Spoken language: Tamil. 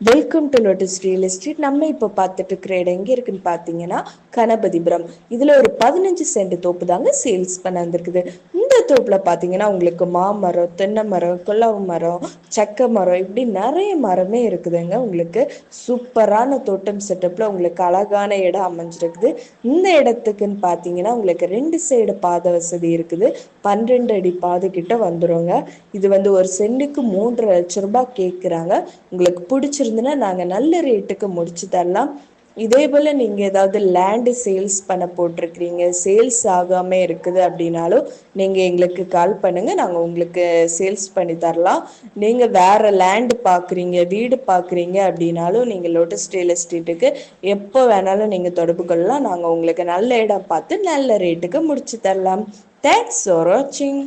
Welcome to Lotus real estate நம்ம இப்போ பார்த்துட்டு இருக்கிற இடம் எங்கே இருக்குன்னு பார்த்தீங்கன்னா கணபதிபுரம் இதில் ஒரு பதினஞ்சு சென்ட் தோப்பு தாங்க சேல்ஸ் பண்ண வந்திருக்குது. தோப்பில் பார்த்தீங்கன்னா உங்களுக்கு மாமரம் தென்னை மரம் கொள்ளவு மரம் சக்கை மரம் இப்படி நிறைய மரமே இருக்குதுங்க. உங்களுக்கு சூப்பரான தோட்டம் செட்டப்பில் உங்களுக்கு அழகான இடம் அமைஞ்சிருக்குது. இந்த இடத்துக்குன்னு பார்த்தீங்கன்னா உங்களுக்கு ரெண்டு சைடு பாதை வசதி இருக்குது. பன்னிரெண்டு அடி பாதை கிட்ட வந்துருங்க. இது வந்து ஒரு சென்ட்டுக்கு மூன்றரை லட்ச ரூபாய் கேட்குறாங்க உங்களுக்கு பிடிச்சிருந்துன்னா நாங்கள் நல்ல ரேட்டுக்கு முடிச்சு தரலாம். இதே போல் நீங்கள் ஏதாவது லேண்டு சேல்ஸ் பண்ண போட்டிருக்கிறீங்க சேல்ஸ் ஆகாமல் இருக்குது அப்படின்னாலும் நீங்கள் எங்களுக்கு கால் பண்ணுங்கள் நாங்கள் உங்களுக்கு சேல்ஸ் பண்ணி தரலாம். நீங்கள் வேறு லேண்டு பார்க்குறீங்க வீடு பார்க்குறீங்க அப்படின்னாலும் நீங்கள் லோட்டஸ் ரியல் எஸ்டேட்டுக்கு எப்போ வேணாலும் நீங்கள் தொடர்பு கொள்ளலாம். நாங்கள் உங்களுக்கு நல்ல இடம் பார்த்து நல்ல ரேட்டுக்கு முடிச்சு தரலாம். தேங்க்ஸ் ஃபார் வாட்சிங்